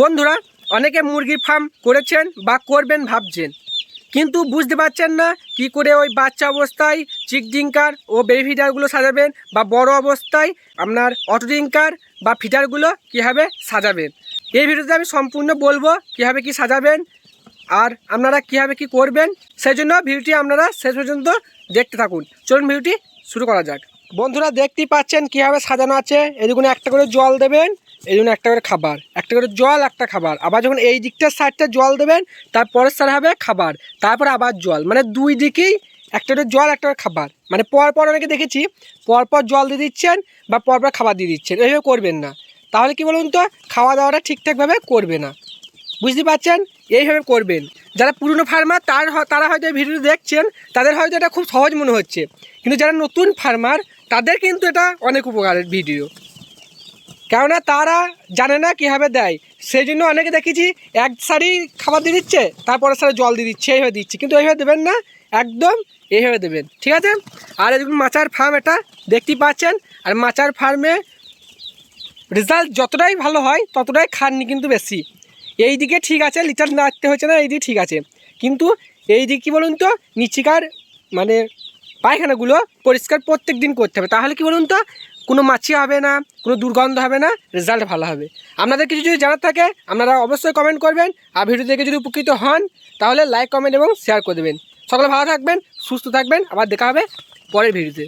বন্ধুরা, অনেকে মুরগির ফার্ম করেছেন বা করবেন ভাবছেন, কিন্তু বুঝতে পারছেন না কি করে ওই বাচ্চা অবস্থায় চিক ডিঙ্কার ও বেবি ফিডারগুলো সাজাবেন বা বড় অবস্থায় আপনার অটো ডিঙ্কার বা ফিডারগুলো কীভাবে সাজাবেন। এই ভিডিওতে আমি সম্পূর্ণ বলব কীভাবে কি সাজাবেন আর আপনারা কীভাবে কি করবেন, সেই জন্য ভিডিওটি আপনারা শেষ পর্যন্ত দেখতে থাকুন। চলুন ভিডিওটি শুরু করা যাক। বন্ধুরা, দেখতেই পাচ্ছেন কীভাবে সাজানো আছে। এদিকে একটা করে জল দেবেন। এই জন্য একটা করে খাবার, একটা করে জল, একটা খাবার। আবার যখন এই দিকটার সাইডটা জল দেবেন তারপরের সাইড হবে খাবার। তারপরে আবার জল। মানে দুই দিকেই একটা করে জল, একটা করে খাবার। মানে পর পর অনেকে দেখেছি পরপর জল দিয়ে দিচ্ছেন বা পরপর খাবার দিয়ে দিচ্ছেন। এইভাবে করবেন না। তাহলে কি বলুন তো খাওয়া দাওয়াটা ঠিকঠাকভাবে করবে না। বুঝতে পারছেন? এইভাবে করবেন। যারা পুরনো ফার্মার তার তারা হয়তো এই ভিডিও দেখছেন, তাদের হয়তো এটা খুব সহজ মনে হচ্ছে। কিন্তু যারা নতুন ফার্মার তাদের কিন্তু এটা অনেক উপকারের ভিডিও কেননা তারা জানে না কীভাবে দেয়। সেই জন্য অনেকে দেখেছি এক সারি খাবার দিয়ে দিচ্ছে তারপরে সারি জল দিয়ে দিচ্ছে, এইভাবে দিচ্ছে। কিন্তু এইভাবে দেবেন না, একদম এইভাবে দেবেন। ঠিক আছে? আর এরকম মাচার ফার্ম এটা দেখতেই পাচ্ছেন। আর মাচার ফার্মে রেজাল্ট যতটাই ভালো হয়, ততটাই খাননি কিন্তু বেশি। এই দিকে ঠিক আছে লিটার নাড়তে হচ্ছে না এই দিকে ঠিক আছে। কিন্তু এই দিক কী বলুন তো, নিচিকার মানে পায়খানাগুলো পরিষ্কার প্রত্যেক দিন করতে হবে। তাহলে কি বলুন তো, কোনো মাছি হবে না, কোনো দুর্গন্ধ হবে না রেজাল্ট ভালো হবে। আপনাদের কিছু যদি জানার থাকে, আপনারা অবশ্যই কমেন্ট করবেন। আর ভিডিও দেখে যদি উপকৃত হন, তাহলে লাইক কমেন্ট এবং শেয়ার করে দেবেন। সকলে ভালো থাকবেন, সুস্থ থাকবেন। আবার দেখা হবে পরের ভিডিওতে